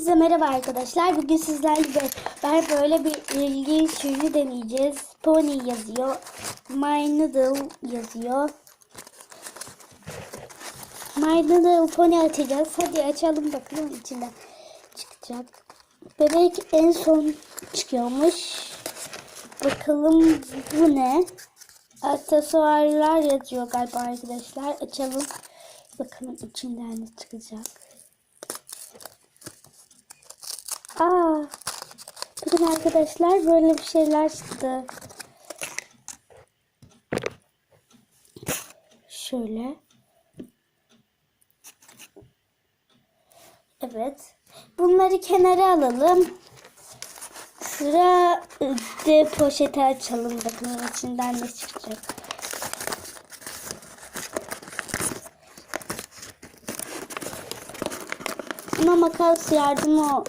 Hepinize merhaba arkadaşlar. Bugün sizlerle beraber böyle bir ilginç ürünü deneyeceğiz. Pony yazıyor. My Noodle yazıyor. My Noodle Pony açacağız. Hadi açalım bakalım içinden çıkacak. Bebek en son çıkıyormuş. Bakalım bu ne? Aksesuarlar yazıyor galiba arkadaşlar. Açalım. Bakalım içinden ne çıkacak. Aa, bakın arkadaşlar böyle bir şeyler çıktı. Şöyle. Evet. Bunları kenara alalım. Sıra de poşeti açalım. Bakın içinden ne çıkacak. Buna makas yardımı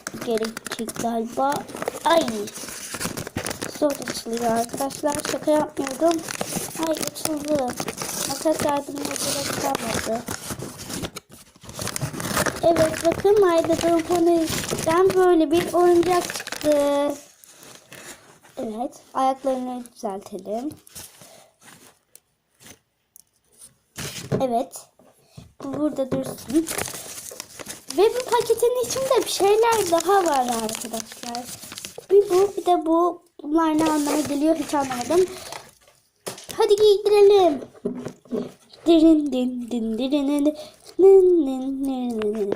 gerekecek galiba. Ay. Zor açılıyor arkadaşlar. Şaka yapmıyordum. Ay açıldı. Makas yardımına gerek kalmadı. Evet bakın Mayda Pony'den böyle bir oyuncak çıktı. Evet. Ayaklarını düzeltelim. Evet. Bu burada dursun. Ve bu paketin içinde bir şeyler daha var arkadaşlar. Bir bu bir de bu. Bunlar ne anlama geliyor hiç anlamadım. Hadi giydirelim. Dirin din din dirin din din din din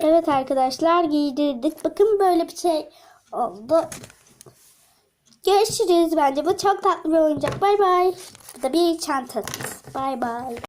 Evet arkadaşlar giydirdik. Bakın böyle bir şey oldu. Görüşürüz bence. Bu çok tatlı bir oyuncak. Bay bay. Bu da bir çantası. Bay bay.